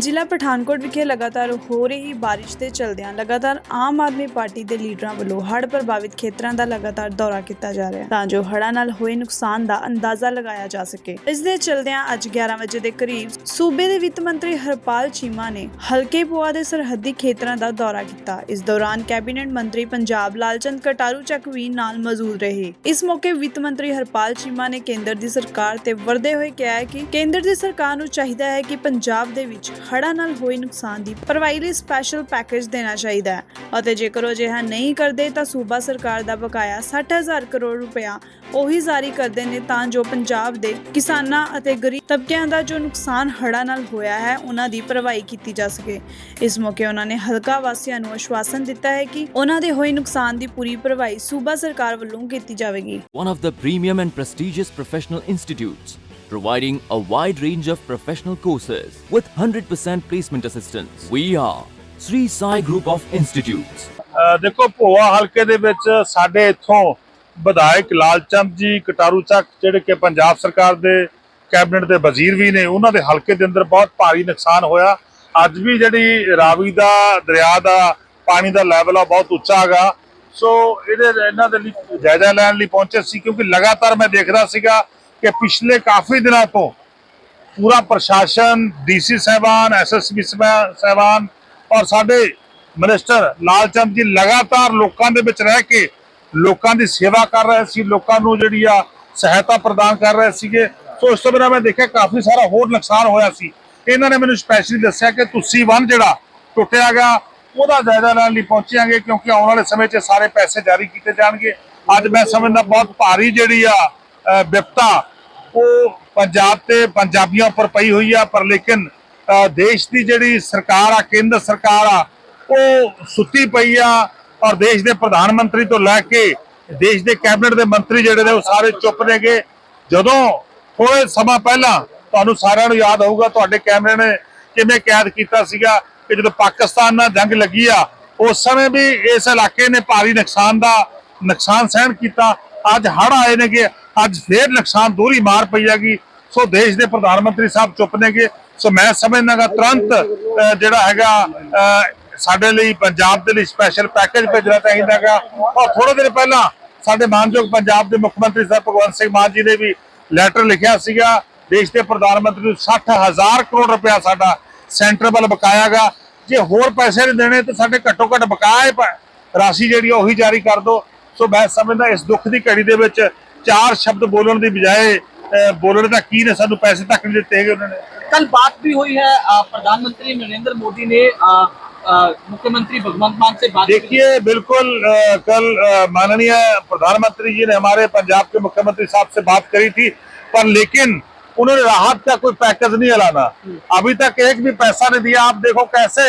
ਜ਼ਿਲ੍ਹਾ ਪਠਾਨਕੋਟ ਵਿਖੇ ਲਗਾਤਾਰ ਹੋ ਰਹੀ ਬਾਰਿਸ਼ ਦੇ ਚਲਦਿਆਂ ਲਗਾਤਾਰ ਆਮ ਆਦਮੀ ਪਾਰਟੀ ਦੇ ਲੀਡਰਾਂ ਵੱਲੋਂ ਹੜ੍ਹ ਪ੍ਰਭਾਵਿਤ ਖੇਤਰਾਂ ਦਾ ਲਗਾਤਾਰ ਦੌਰਾ ਕੀਤਾ ਜਾ ਰਿਹਾ ਹੈ ਤਾਂ ਜੋ ਹੜ੍ਹਾਂ ਨਾਲ ਹੋਏ ਨੁਕਸਾਨ ਦਾ ਅੰਦਾਜ਼ਾ ਲਗਾਇਆ ਜਾ ਸਕੇ। ਇਸ ਦੇ ਚਲਦਿਆਂ ਅੱਜ 11 ਵਜੇ ਦੇ ਕਰੀਬ ਸੂਬੇ ਦੇ ਵਿੱਤ ਮੰਤਰੀ ਹਰਪਾਲ ਚੀਮਾ ਨੇ ਹਲਕੇ ਪੁਆ ਦੇ ਸਰਹੱਦੀ ਖੇਤਰਾਂ ਦਾ ਦੌਰਾ ਕੀਤਾ। ਇਸ ਦੌਰਾਨ ਕੈਬਨਿਟ ਮੰਤਰੀ ਪੰਜਾਬ ਲਾਲਚੰਦ ਕਟਾਰੂ ਚੱਕ ਵੀ ਨਾਲ ਮੌਜੂਦ ਰਹੇ। ਇਸ ਮੌਕੇ ਵਿੱਤ ਮੰਤਰੀ ਹਰਪਾਲ ਚੀਮਾ ਨੇ ਕੇਂਦਰ ਦੀ ਸਰਕਾਰ ਤੇ ਵਰਦੇ ਹੋਏ ਕਿਹਾ ਕਿ ਕੇਂਦਰ ਦੀ ਸਰਕਾਰ ਨੂੰ ਚਾਹੀਦਾ ਹੈ ਕਿ ਪੰਜਾਬ ਦੇ ਵਿੱਚ ਹੜ੍ਹਾਂ ਨਾਲ ਹੋਏ ਨੁਕਸਾਨ ਦੀ ਭਰਵਾਈ ਲਈ ਸਪੈਸ਼ਲ ਪੈਕੇਜ ਦੇਣਾ ਚਾਹੀਦਾ ਹੈ। ਅਤੇ ਜੇਕਰ ਉਹ ਅਜਿਹਾ ਨਹੀਂ ਕਰਦੇ ਤਾਂ ਸੂਬਾ ਸਰਕਾਰ ਦਾ ਬਕਾਇਆ 60000 ਕਰੋੜ ਰੁਪਇਆ ਉਹੀ ਜਾਰੀ ਕਰਦੇ ਨੇ ਤਾਂ ਜੋ ਪੰਜਾਬ ਦੇ ਕਿਸਾਨਾਂ ਅਤੇ ਗਰੀਬ ਤਬਕਿਆਂ ਦਾ ਜੋ ਨੁਕਸਾਨ ਹੜ੍ਹਾਂ ਨਾਲ ਹੋਇਆ ਹੈ ਉਹਨਾਂ ਦੀ ਭਰਵਾਈ ਕੀਤੀ ਜਾ ਸਕੇ। ਇਸ ਮੌਕੇ ਉਹਨਾਂ ਨੇ ਹਲਕਾ ਵਾਸੀਆਂ ਨੂੰ ਆਸ਼ਵਾਸਨ ਦਿੱਤਾ ਹੈ ਕਿ ਉਹਨਾਂ ਦੇ ਹੋਏ ਨੁਕਸਾਨ ਦੀ ਪੂਰੀ ਭਰਵਾਈ ਸੂਬਾ ਸਰਕਾਰ ਵੱਲੋਂ ਕੀਤੀ ਜਾਵੇਗੀ। One of the premium and prestigious professional institutes, providing a wide range of professional courses with 100% placement assistance. We are Sri Sai Group of Institutes. ਦੇਖੋ, ਭੋਆ ਹਲਕੇ ਦੇ ਵਿੱਚ ਸਾਡੇ ਇੱਥੋਂ ਵਿਧਾਇਕ ਲਾਲਚੰਦ ਜੀ, ਕਟਾਰੂ ਚੱਕ, ਜਿਹੜੇ ਕਿ ਪੰਜਾਬ ਸਰਕਾਰ ਦੇ ਕੈਬਨਿਟ ਦੇ ਵਜ਼ੀਰ ਵੀ ਨੇ, ਉਹਨਾਂ ਦੇ ਹਲਕੇ ਦੇ ਅੰਦਰ ਬਹੁਤ ਭਾਰੀ ਨੁਕਸਾਨ ਹੋਇਆ ਅੱਜ ਵੀ ਜਿਹੜੀ ਰਾਵੀ ਦਾ, ਦਰਿਆ ਦਾ ਪਾਣੀ ਦਾ ਲੈਵਲ ਆ, ਬਹੁਤ ਉੱਚਾ ਹੈਗਾ ਸੋ ਇਹਦੇ ਇਹਨਾਂ ਦੇ ਲਈ ਜਾਇਜ਼ਾ ਲੈਣ ਲਈ ਪਹੁੰਚੇ ਸੀ, ਕਿਉਂਕਿ ਲਗਾਤਾਰ ਮੈਂ ਦੇਖਦਾ ਸੀਗਾ ਕਿ ਪਿਛਲੇ ਕਾਫੀ ਦਿਨਾਂ ਤੋਂ ਪੂਰਾ ਪ੍ਰਸ਼ਾਸਨ, ਡੀਸੀ ਸਾਹਿਬਾਨ ਐਸਐਸਬੀ ਸਾਹਿਬਾਨ ਔਰ ਸਾਡੇ ਮਿਨਿਸਟਰ ਲਾਲਚੰਦ ਜੀ ਲਗਾਤਾਰ ਲੋਕਾਂ ਦੇ ਵਿੱਚ ਰਹਿ ਕੇ ਲੋਕਾਂ ਦੀ ਸੇਵਾ ਕਰ ਰਹੇ ਸੀ, ਲੋਕਾਂ ਨੂੰ ਜਿਹੜੀ ਆ ਸਹਾਇਤਾ ਪ੍ਰਦਾਨ ਕਰ ਰਹੇ ਸੀਗੇ। ਸੋ ਇਸ ਤੋਂ ਬਿਨਾਂ ਮੈਂ ਦੇਖਿਆ ਕਾਫੀ ਸਾਰਾ ਹੋਰ ਨੁਕਸਾਨ ਹੋਇਆ ਸੀ। ਇਹਨਾਂ ਨੇ ਮੈਨੂੰ ਸਪੈਸ਼ਲੀ ਦੱਸਿਆ ਕਿ ਤੁਸੀਂ ਵਨ ਜਿਹੜਾ ਟੁੱਟਿਆ ਗਿਆ, ਉਹਦਾ ਜਾਇਜ਼ਾ ਲੈਣ ਲਈ ਪਹੁੰਚਾਂਗੇ ਕਿਉਂਕਿ ਆਉਣ ਵਾਲੇ ਸਮੇਂ 'ਚ ਸਾਰੇ ਪੈਸੇ ਜਾਰੀ ਕੀਤੇ ਜਾਣਗੇ। ਅੱਜ ਮੈਂ ਸਮਝਦਾ ਬਹੁਤ ਭਾਰੀ ਜਿਹੜੀ ਆ ਵਿਪਤਾ ਉਹ ਪੰਜਾਬ ਤੇ ਪੰਜਾਬੀਆਂ ਉੱਪਰ ਪਈ ਹੋਈ ਆ, ਪਰ ਲੇਕਿਨ ਦੇਸ਼ ਦੀ ਜਿਹੜੀ ਸਰਕਾਰ ਆ, ਕੇਂਦਰ ਸਰਕਾਰ ਆ, ਉਹ ਸੁੱਤੀ ਪਈ ਆ ਔਰ ਦੇਸ਼ ਦੇ ਪ੍ਰਧਾਨ ਮੰਤਰੀ ਤੋਂ ਲੈ ਕੇ ਦੇਸ਼ ਦੇ ਕੈਬਨਿਟ ਦੇ ਮੰਤਰੀ ਜਿਹੜੇ ਨੇ, ਉਹ ਸਾਰੇ ਚੁੱਪ ਨੇਗੇ। ਜਦੋਂ ਥੋੜੇ ਸਮਾਂ ਪਹਿਲਾਂ ਤੁਹਾਨੂੰ ਸਾਰਿਆਂ ਨੂੰ ਯਾਦ ਹੋਊਗਾ, ਤੁਹਾਡੇ ਕੈਮਰੇ ਨੇ ਕਿਵੇਂ ਕੈਦ ਕੀਤਾ ਸੀਗਾ ਕਿ ਜਦੋਂ ਪਾਕਿਸਤਾਨ ਨਾਲ ਜੰਗ ਲੱਗੀ ਆ, ਉਸ ਸਮੇਂ ਵੀ ਇਸ ਇਲਾਕੇ ਨੇ ਭਾਰੀ ਨੁਕਸਾਨ ਦਾ, ਨੁਕਸਾਨ ਸਹਿਣ ਕੀਤਾ। ਅੱਜ ਹੜ ਆਏ ਨੇਗੇ। ਅੱਜ ਫੇਰ ਨੁਕਸਾਨ ਦੂਰੀ ਮਾਰ ਪਈ ਹੈਗੀ। ਸੋ ਦੇਸ਼ ਦੇ ਪ੍ਰਧਾਨ ਮੰਤਰੀ ਸਾਹਿਬ ਚੁੱਪ ਨੇਗੇ। ਸੋ ਮੈਂ ਸਮਝਦਾਗਾ ਤੁਰੰਤ ਜਿਹੜਾ ਹੈਗਾ ਸਾਡੇ ਲਈ ਪੰਜਾਬ ਦੇ ਲਈ ਸਪੈਸ਼ਲ ਪੈਕੇਜ ਭੇਜਣਾ ਚਾਹੀਦਾ ਹੈਗਾ ਔਰ ਥੋੜੇ ਦਿਨ ਪਹਿਲਾਂ ਸਾਡੇ ਮਾਨਯੋਗ ਪੰਜਾਬ ਦੇ ਮੁੱਖ ਮੰਤਰੀ ਸਾਹਿਬ ਭਗਵੰਤ ਸਿੰਘ ਮਾਨ ਜੀ ਨੇ ਵੀ ਲੈਟਰ ਲਿਖਿਆ ਸੀਗਾ, ਦੇਸ਼ ਦੇ ਪ੍ਰਧਾਨ ਮੰਤਰੀ ਨੂੰ 60000 ਕਰੋੜ ਰੁਪਇਆ ਸਾਡਾ ਸੈਂਟਰ ਵੱਲ ਬਕਾਇਆਗਾ ਜੇ ਹੋਰ ਪੈਸੇ ਨਹੀਂ ਦੇਣੇ ਤਾਂ ਸਾਡੇ ਘੱਟੋ ਘੱਟ ਬਕਾਇਆ ਰਾਸ਼ੀ ਜਿਹੜੀ ਉਹੀ ਜਾਰੀ ਕਰ ਦਿਓ ਸੋ ਮੈਂ ਸਮਝਦਾ ਇਸ ਦੁੱਖ ਦੀ ਘੜੀ ਦੇ ਵਿੱਚ ਚਾਰ ਸ਼ਬਦ ਬੋਲਣ ਦੀ ਬਜਾਏ ਅਹ, ਬੋਲਣ ਦਾ ਕੀ ਨੇ ਸਾਨੂੰ ਪੈਸੇ ਤੱਕ ਨਹੀਂ ਦਿੱਤੇ ਹੈਗੇ ਉਹਨਾਂ ਨੇ कल बात भी हुई है अ, प्रधानमंत्री नरेंद्र मोदी ने अ, अ, मुख्यमंत्री भगवंत मान से बात की। देखिए बिल्कुल अ, कल अ, माननीय प्रधानमंत्री जी ने हमारे पंजाब के मुख्यमंत्री साहब से बात करी थी पर लेकिन उन्होंने राहत का कोई पैकेज नहीं हलाना अभी तक एक भी पैसा नहीं दिया आप देखो कैसे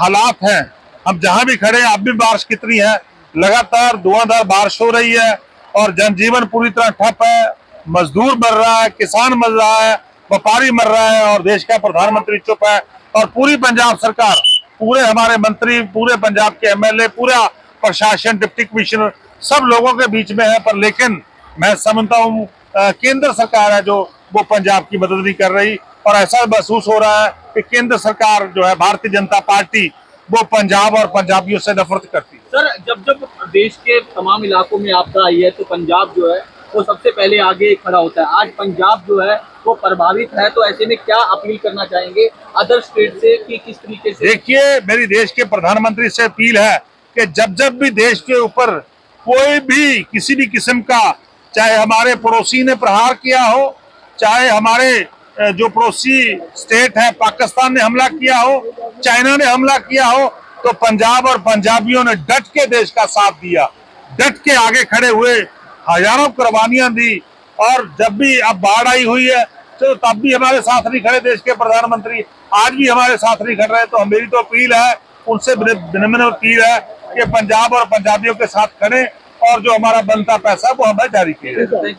हालात हैं हम जहां भी खड़े हैं अब भी बारिश कितनी है लगातार धुआंधार बारिश हो रही है और जनजीवन पूरी तरह ठप है। मजदूर मर रहा है, किसान मर रहा है, व्यापारी मर रहा है और देश का प्रधानमंत्री चुप है। और पूरी पंजाब सरकार, पूरे हमारे मंत्री, पूरे पंजाब के एमएलए, पूरा प्रशासन, डिप्टी कमिश्नर सब लोगों के बीच में है। पर लेकिन मैं समझता हूँ केंद्र सरकार है जो, वो पंजाब की मदद नहीं कर रही। और ऐसा महसूस हो रहा है कि केंद्र सरकार जो है, भारतीय जनता पार्टी वो पंजाब और पंजाबियों से नफरत करती है। सर जब जब देश के तमाम इलाकों में आपदा आई है तो पंजाब जो है वो सबसे पहले आगे खड़ा होता है। आज पंजाब जो है वो प्रभावित है तो ऐसे में क्या अपील करना चाहेंगे अदर स्टेट से कि किस तरीके से? देखिए मेरी देश के प्रधानमंत्री से अपील है कि जब जब भी देश के ऊपर कोई भी किसी भी किस्म का चाहे हमारे पड़ोसी ने प्रहार किया हो चाहे हमारे जो पड़ोसी स्टेट है पाकिस्तान ने हमला किया हो चाइना ने हमला किया हो तो पंजाब और पंजाबियों ने डट के देश का साथ दिया डट के आगे खड़े हुए हजारों कुर्बानियां दी और जब भी अब बाढ़ आई हुई है तो तब भी हमारे साथ नहीं खड़े देश के प्रधानमंत्री आज भी हमारे साथ नहीं खड़ रहे तो मेरी तो अपील है उनसे विनम्र अपील है कि पंजाब और पंजाबियों के साथ खड़े और जो हमारा बनता पैसा है वो हमें जारी किया जाए Thank you.